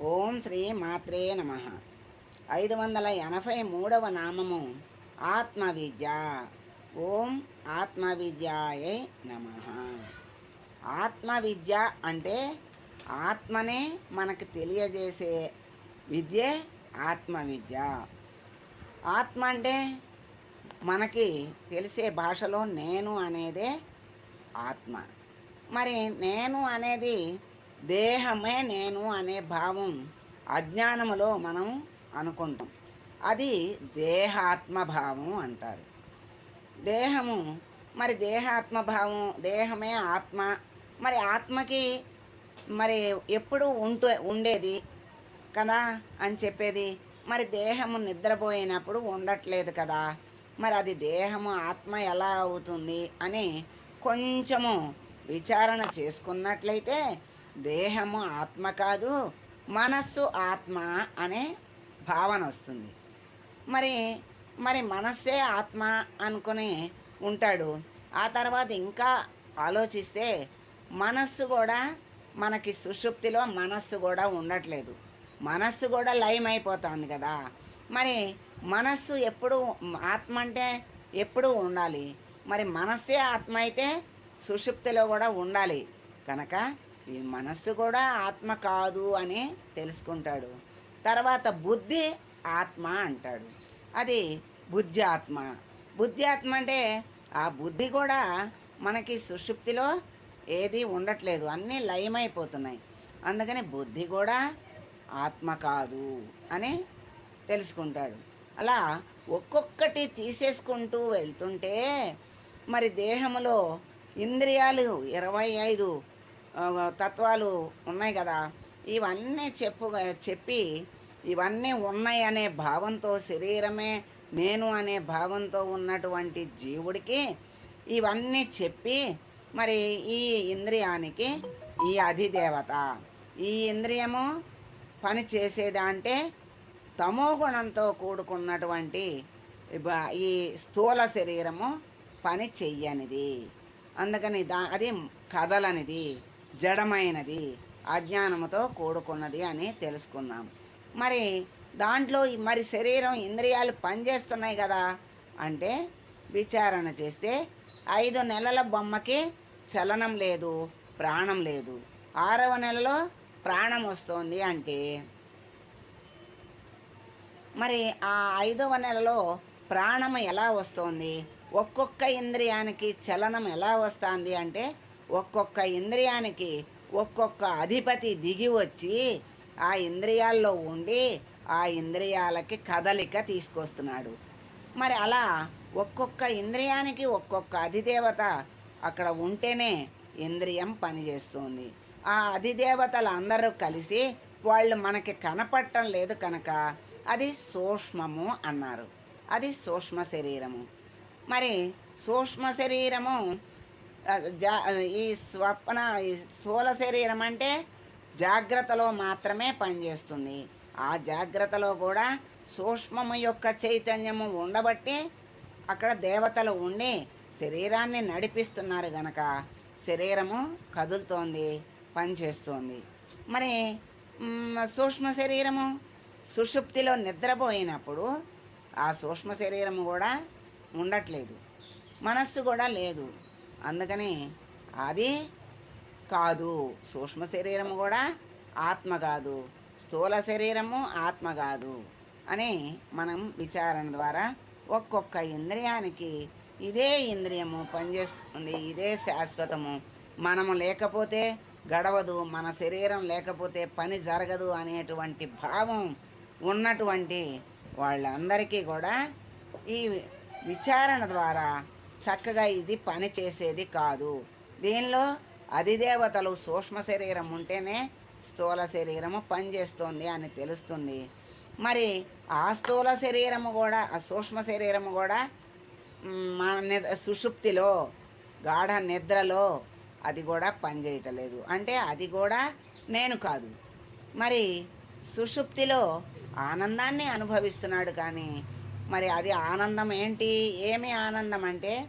ఓం శ్రీ మాత్రే నమ. ఐదు వందల ఎనభై మూడవ నామము ఆత్మవిద్య. ఓం ఆత్మవిద్యాయే నమ. ఆత్మవిద్య అంటే ఆత్మనే మనకు తెలియజేసే విద్యే ఆత్మవిద్య. ఆత్మ అంటే మనకి తెలిసే భాషలో నేను అనేదే ఆత్మ. మరి నేను అనేది దేహమే నేను అనే భావం అజ్ఞానములో మనం అనుకుంటాం. అది దేహాత్మభావం అంటారు. దేహము మరి దేహాత్మభావం దేహమే ఆత్మ మరి ఆత్మకి మరి ఎప్పుడు ఉంటూ ఉండేది కదా అని చెప్పేది. మరి దేహము నిద్రపోయినప్పుడు ఉండట్లేదు కదా మరి అది దేహము ఆత్మ ఎలా అవుతుంది అని కొంచెము విచారణ చేసుకున్నట్లయితే దేహము ఆత్మ కాదు మనస్సు ఆత్మ అనే భావన వస్తుంది. మరి మరి మనస్సే ఆత్మ అనుకుని ఉంటాడు. ఆ తర్వాత ఇంకా ఆలోచిస్తే మనస్సు కూడా మనకి సుషుప్తిలో మనస్సు కూడా ఉండట్లేదు. మనస్సు కూడా లయం అయిపోతుంది కదా. మరి మనస్సు ఎప్పుడు ఆత్మ అంటే ఎప్పుడు ఉండాలి? మరి మనస్సే ఆత్మ అయితే సుషుప్తిలో కూడా ఉండాలి కనుక ఈ మనస్సు కూడా ఆత్మ కాదు అని తెలుసుకుంటాడు. తర్వాత బుద్ధి ఆత్మ అంటాడు. అది బుద్ధి ఆత్మ. బుద్ధి ఆత్మ అంటే ఆ బుద్ధి కూడా మనకి సుషుప్తిలో ఏది ఉండట్లేదు. అన్నీ లయమైపోతున్నాయి. అందుకని బుద్ధి కూడా ఆత్మ కాదు అని తెలుసుకుంటాడు. అలా ఒక్కొక్కటి తీసేసుకుంటూ వెళ్తుంటే మరి దేహంలో ఇంద్రియాలు ఇరవై ఐదు తత్వాలు ఉన్నాయి కదా. ఇవన్నీ చెప్పు చెప్పి ఇవన్నీ ఉన్నాయి అనే భావంతో శరీరమే నేను అనే భావంతో ఉన్నటువంటి జీవుడికి ఇవన్నీ చెప్పి మరి ఈ ఇంద్రియానికి ఈ అధిదేవత ఈ ఇంద్రియము పని చేసేదంటే తమో గుణంతో కూడుకున్నటువంటి ఈ స్థూల శరీరము పని చెయ్యనిది. అందుకని దా అది కదలనిది. జడమైనది అజ్ఞానముతో కూడుకున్నది అని తెలుసుకున్నాం మరి దాంట్లో మరి శరీరం ఇంద్రియాలు పనిచేస్తున్నాయి కదా అంటే విచారణ చేస్తే ఐదు నెలల బొమ్మకి చలనం లేదు ప్రాణం లేదు. ఆరవ నెలలో ప్రాణం వస్తోంది అంటే మరి ఆ ఐదవ నెలలో ప్రాణం ఎలా వస్తోంది? ఒక్కొక్క ఇంద్రియానికి చలనం ఎలా వస్తుంది అంటే ఒక్కొక్క ఇంద్రియానికి ఒక్కొక్క అధిపతి దిగి వచ్చి ఆ ఇంద్రియాల్లో ఉండి ఆ ఇంద్రియాలకి కదలిక తీసుకొస్తున్నాడు. మరి అలా ఒక్కొక్క ఇంద్రియానికి ఒక్కొక్క అధిదేవత అక్కడ ఉంటేనే ఇంద్రియం పనిచేస్తుంది. ఆ అధిదేవతలు అందరూ కలిసి వాళ్ళు మనకి కనపడటం లేదు కనుక అది సూక్ష్మము అన్నారు. అది సూక్ష్మ శరీరము. మరి సూక్ష్మ శరీరము ఈ స్వప్న ఈ స్థూల శరీరం అంటే జాగ్రత్తలో మాత్రమే పనిచేస్తుంది. ఆ జాగ్రత్తలో కూడా సూక్ష్మము యొక్క చైతన్యము ఉండబట్టి అక్కడ దేవతలు ఉండి శరీరాన్ని నడిపిస్తున్నారు గనక శరీరము కదులుతోంది పనిచేస్తోంది. మరి సూక్ష్మ శరీరము సుషుప్తిలో నిద్రపోయినప్పుడు ఆ సూక్ష్మ శరీరము కూడా ఉండట్లేదు. మనస్సు కూడా లేదు. అందుకని అది కాదు. సూక్ష్మ శరీరము కూడా ఆత్మ కాదు. స్థూల శరీరము ఆత్మ కాదు అని మనం విచారణ ద్వారా ఒక్కొక్క ఇంద్రియానికి ఇదే ఇంద్రియము పనిచేస్తుంది ఇదే శాశ్వతము. మనము లేకపోతే గడవదు మన శరీరం లేకపోతే పని జరగదు అనేటువంటి భావం ఉన్నటువంటి వాళ్ళందరికీ కూడా ఈ విచారణ ద్వారా చక్కగా ఇది పని చేసేది కాదు. దీనిలో అధిదేవతలు సూక్ష్మ శరీరం ఉంటేనే స్థూల శరీరము పనిచేస్తుంది అని తెలుస్తుంది. మరి ఆ స్థూల శరీరము కూడా ఆ సూక్ష్మ శరీరము కూడా మన నిద సుషుప్తిలో గాఢ నిద్రలో అది కూడా పనిచేయటలేదు. అంటే అది కూడా నేను కాదు. మరి సుషుప్తిలో ఆనందాన్ని అనుభవిస్తున్నాడు కానీ మరి అది ఆనందం ఏంటి? ఏమి ఆనందం అంటే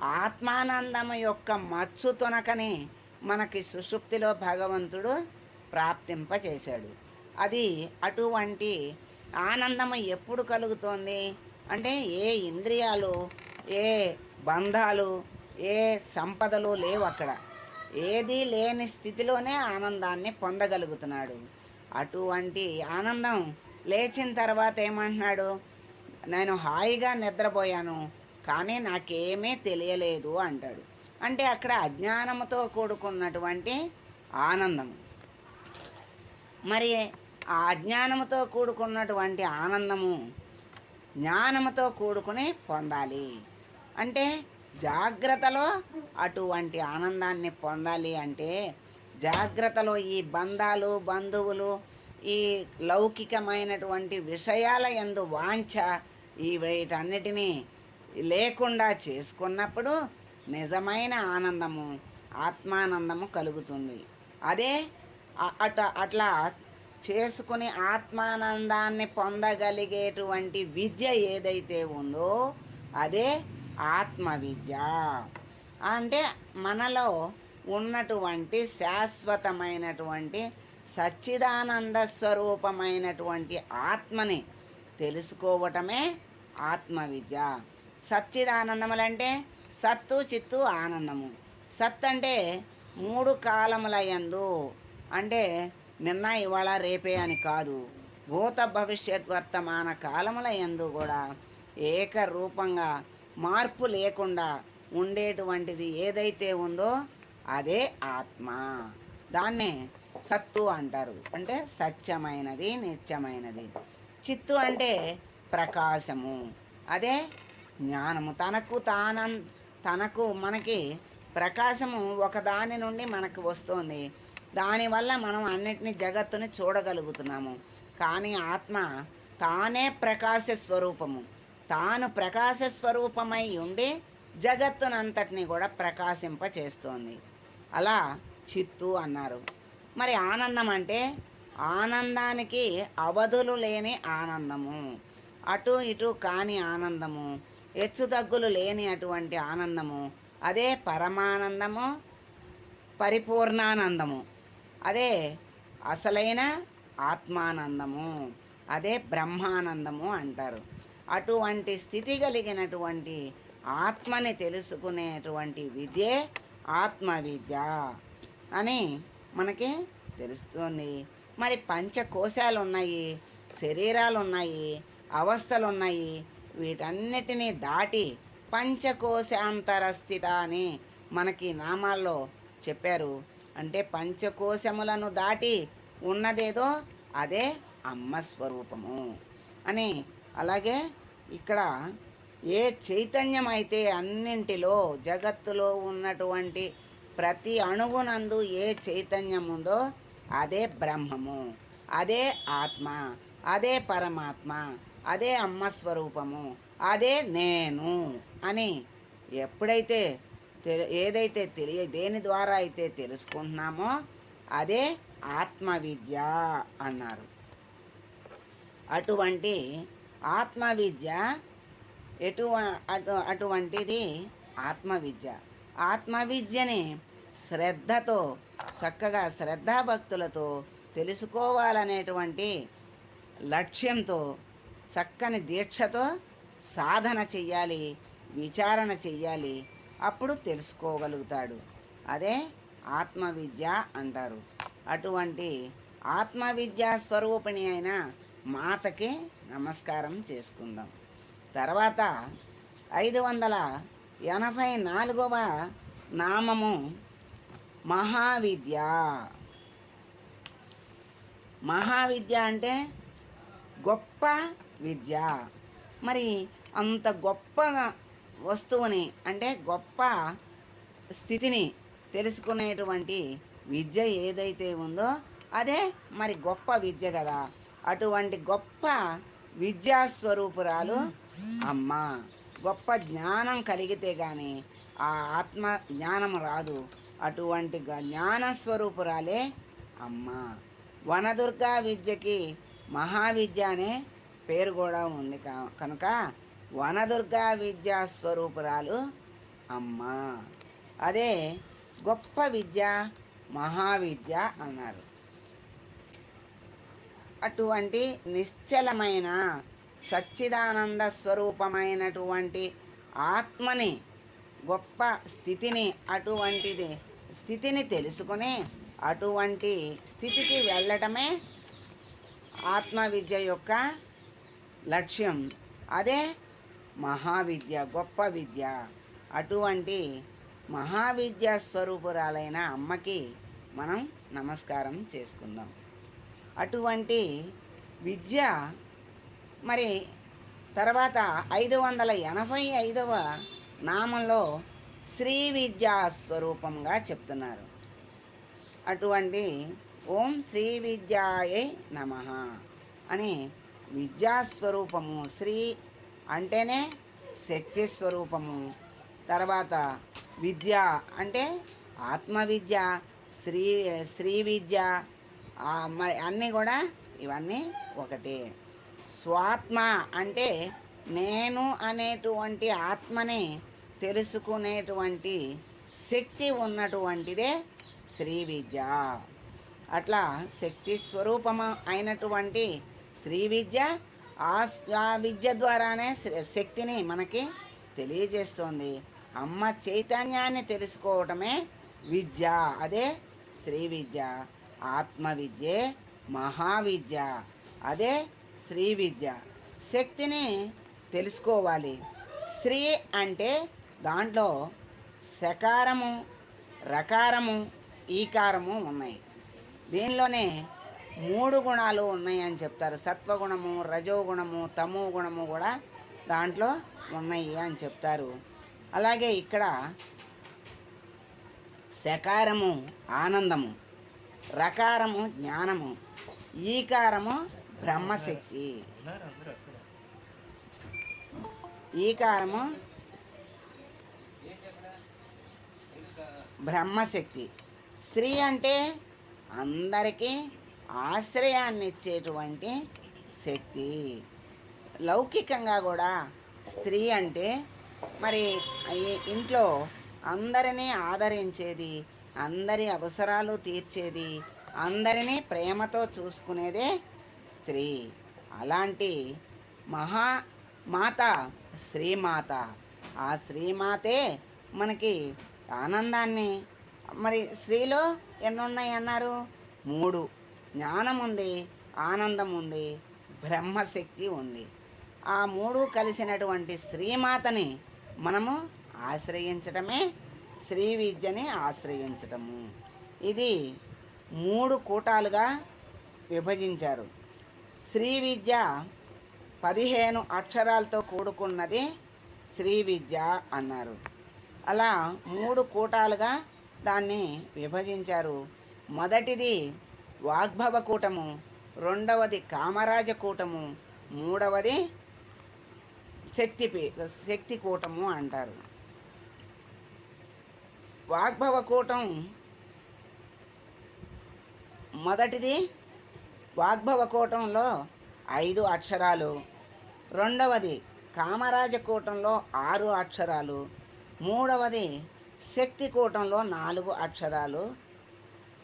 ఆత్మానందం యొక్క మచ్చు తొనకని మనకి సుషుప్తిలో భగవంతుడు ప్రాప్తింపచేశాడు. అది అటువంటి ఆనందము ఎప్పుడు కలుగుతోంది? అంటే ఏ ఇంద్రియాలు ఏ బంధాలు ఏ సంపదలు లేవు అక్కడ. ఏదీ లేని స్థితిలోనే ఆనందాన్ని పొందగలుగుతున్నాడు. అటువంటి ఆనందం లేచిన తర్వాత ఏమంటున్నాడు? నేను హాయిగా నిద్రపోయాను కానీ నాకేమీ తెలియలేదు అంటాడు. అంటే అక్కడ అజ్ఞానముతో కూడుకున్నటువంటి ఆనందం. మరి ఆ అజ్ఞానముతో కూడుకున్నటువంటి ఆనందము జ్ఞానముతో కూడుకుని పొందాలి. అంటే జాగ్రత్తలో అటువంటి ఆనందాన్ని పొందాలి అంటే జాగ్రత్తలో ఈ బంధాలు బంధువులు ఈ లౌకికమైనటువంటి విషయాల ఎందు వాంఛ ఈ వీటన్నిటినీ లేకుండా చేసుకున్నప్పుడు నిజమైన ఆనందము ఆత్మానందము కలుగుతుంది. అదే అట అట్లా చేసుకుని ఆత్మానందాన్ని పొందగలిగేటువంటి విద్య ఏదైతే ఉందో అదే ఆత్మ విద్య అంటే మనలో ఉన్నటువంటి శాశ్వతమైనటువంటి సచ్చిదానంద స్వరూపమైనటువంటి ఆత్మని తెలుసుకోవటమే ఆత్మ విద్య సచ్చిదానందములంటే సత్తు చిత్తు ఆనందము. సత్ అంటే మూడు కాలములయందు అంటే నిన్న ఇవాళ రేపే అని కాదు. భూత భవిష్యత్ వర్తమాన కాలముల యందు కూడా ఏకరూపంగా మార్పు లేకుండా ఉండేటువంటిది ఏదైతే ఉందో అదే ఆత్మ. దాన్నే సత్తు అంటారు. అంటే సత్యమైనది నిత్యమైనది. చిత్తు అంటే ప్రకాశము. అదే జ్ఞానము. తనకు తాన తనకు మనకి ప్రకాశము ఒకదాని నుండి మనకు వస్తుంది. దానివల్ల మనం అన్నిటినీ జగత్తుని చూడగలుగుతున్నాము. కానీ ఆత్మ తానే ప్రకాశ స్వరూపము. తాను ప్రకాశ స్వరూపమై ఉండి జగత్తునంతటిని కూడా ప్రకాశింపచేస్తోంది. అలా చిత్తు అన్నారు. మరి ఆనందం అంటే ఆనందానికి అవధులు లేని ఆనందము. అటు ఇటు కాని ఆనందము హెచ్చుతగ్గులు లేని అటువంటి ఆనందము అదే పరమానందము పరిపూర్ణానందము అదే అసలైన ఆత్మానందము అదే బ్రహ్మానందము అంటారు. అటువంటి స్థితి కలిగినటువంటి ఆత్మని తెలుసుకునేటువంటి విద్యే ఆత్మ విద్య అని మనకి తెలుస్తుంది. మరి పంచకోశాలు ఉన్నాయి శరీరాలు ఉన్నాయి అవస్థలు ఉన్నాయి వీటన్నిటినీ దాటి పంచకోశాంతరస్థిత అని మనకి నామాల్లో చెప్పారు. అంటే పంచకోశములను దాటి ఉన్నదేదో అదే అమ్మ స్వరూపము అని అలాగే ఇక్కడ ఏ చైతన్యం అయితే అన్నింటిలో జగత్తులో ఉన్నటువంటి ప్రతి అణువునందు ఏ చైతన్యం ఉందో అదే బ్రహ్మము అదే ఆత్మ అదే పరమాత్మ అదే అమ్మ స్వరూపము అదే నేను అని ఎప్పుడైతే తె- ఏదైతే తెలియ దేని ద్వారా అయితే తెలుసుకుంటున్నామో అదే ఆత్మ విద్య అన్నారు. అటువంటి ఆత్మవిద్య ఎటు అటు అటువంటిది ఆత్మవిద్య. ఆత్మవిద్యని శ్రద్ధతో చక్కగా శ్రద్ధాభక్తులతో తెలుసుకోవాలనేటువంటి లక్ష్యంతో చక్కని దీక్షతో సాధన చెయ్యాలి విచారణ చెయ్యాలి అప్పుడు తెలుసుకోగలుగుతాడు. అదే ఆత్మవిద్య అంటారు. అటువంటి ఆత్మవిద్యా స్వరూపిణి అయిన మాతకి నమస్కారం చేసుకుందాం. తర్వాత ఐదు వందల ఎనభై నాలుగవ నామము మహావిద్య. మహావిద్య అంటే గొప్ప విద్య. మరి అంత గొప్ప వస్తువుని అంటే గొప్ప స్థితిని తెలుసుకునేటువంటి విద్య ఏదైతే ఉందో అదే మరి గొప్ప విద్య కదా. అటువంటి గొప్ప విద్యాస్వరూపురాలు అమ్మ. గొప్ప జ్ఞానం కలిగితే కానీ ఆ ఆత్మ జ్ఞానం రాదు. అటువంటి జ్ఞానస్వరూపురాలే అమ్మ. వనదుర్గా విద్యకి మహావిద్య అనే పేరు కూడా ఉంది కనుక వనదుర్గా విద్యా స్వరూపురాలు అమ్మ. అదే గొప్ప విద్య మహావిద్య అన్నారు. అటువంటి నిశ్చలమైన సచ్చిదానంద స్వరూపమైనటువంటి ఆత్మని గొప్ప స్థితిని అటువంటిది స్థితిని తెలుసుకుని అటువంటి స్థితికి వెళ్ళటమే ఆత్మవిద్య యొక్క లక్ష్యం. అదే మహావిద్య గొప్ప విద్య. అటువంటి మహావిద్యా స్వరూపురాలైన అమ్మకి మనం నమస్కారం చేసుకుందాం. అటువంటి విద్య మరి తర్వాత ఐదు వందల ఎనభై ఐదవ నామంలో శ్రీ విద్యా స్వరూపంగా చెప్తున్నారు. అటువంటి ఓం శ్రీ విద్యాయే నమ అని విద్యాస్వరూపము. శ్రీ అంటేనే శక్తి స్వరూపము తర్వాత విద్య అంటే ఆత్మవిద్య స్త్రీ స్త్రీ విద్య మరి అన్నీ కూడా ఇవన్నీ ఒకటి. స్వాత్మ అంటే నేను అనేటువంటి ఆత్మని తెలుసుకునేటువంటి శక్తి ఉన్నటువంటిదే శ్రీ విద్య అట్లా శక్తి స్వరూపము అయినటువంటి శ్రీ విద్య ఆ ఆ విద్య ద్వారానే శక్తిని మనకి తెలియజేస్తోంది. అమ్మ చైతన్యాన్ని తెలుసుకోవటమే విద్య. అదే శ్రీ విద్య. ఆత్మ విద్యే మహావిద్య. అదే శ్రీ విద్య. శక్తిని తెలుసుకోవాలి. స్త్రీ అంటే దాంట్లో సకారము రకారము ఈకారము ఉన్నాయి. దీనిలోనే మూడు గుణాలు ఉన్నాయని చెప్తారు. సత్వగుణము రజోగుణము తమో గుణము కూడా దాంట్లో ఉన్నాయి అని చెప్తారు. అలాగే ఇక్కడ సకారము ఆనందము రకారము జ్ఞానము ఈకారము బ్రహ్మశక్తి. ఈకారము బ్రహ్మశక్తి. స్త్రీ అంటే అందరికీ ఆశ్రయాన్ని ఇచ్చేటువంటి శక్తి. లౌకికంగా కూడా స్త్రీ అంటే మరి ఇంట్లో అందరినీ ఆదరించేది అందరి అవసరాలు తీర్చేది అందరినీ ప్రేమతో చూసుకునేదే స్త్రీ. అలాంటి మహా మాత శ్రీమాత ఆ శ్రీమాతే మనకి ఆనందాన్ని మరి స్త్రీలో ఎన్నున్నాయి అన్నారు మూడు. జ్ఞానం ఉంది ఆనందం ఉంది బ్రహ్మశక్తి ఉంది. ఆ మూడు కలిసినటువంటి శ్రీమాతని మనము ఆశ్రయించటమే శ్రీ విద్యని ఆశ్రయించటము. ఇది మూడు కూటాలుగా విభజించారు. శ్రీ విద్య పదిహేను అక్షరాలతో కూడుకున్నది శ్రీ విద్య అన్నారు. అలా మూడు కూటాలుగా దాన్ని విభజించారు. మొదటిది వాగ్భవ కూటము రెండవది కామరాజ కూటము మూడవది శక్తి శక్తి కూటము అంటారు. వాగ్భవ కూటం మొదటిది వాగ్భవ కూటంలో ఐదు అక్షరాలు రెండవది కామరాజ కూటంలో ఆరు అక్షరాలు మూడవది శక్తి కూటంలో నాలుగు అక్షరాలు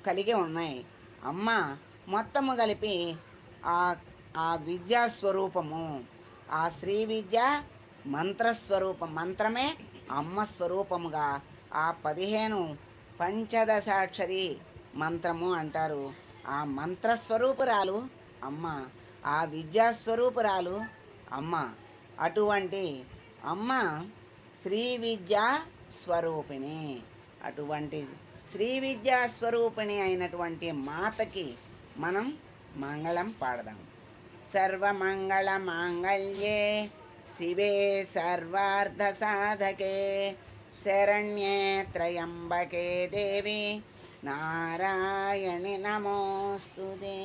కలిగి ఉన్నాయి. అమ్మ మొత్తము కలిపి ఆ ఆ విద్యా స్వరూపము ఆ శ్రీ విద్య మంత్రస్వరూపం మంత్రమే అమ్మ స్వరూపముగా ఆ పదిహేను పంచదశాక్షరి మంత్రము అంటారు. ఆ మంత్రస్వరూపురాలు అమ్మ ఆ విద్యాస్వరూపురాలు అమ్మ. అటువంటి అమ్మ శ్రీ విద్యా స్వరూపిణి. అటువంటి శ్రీ విద్యా స్వరూపిణి అయినటువంటి మాతకి మనం మంగళం పాడదాం. సర్వమంగళ మాంగళ్యే శివే సర్వార్థ సాధకే శరణ్యే త్రయంబకే దేవి నారాయణి నమోస్తుదే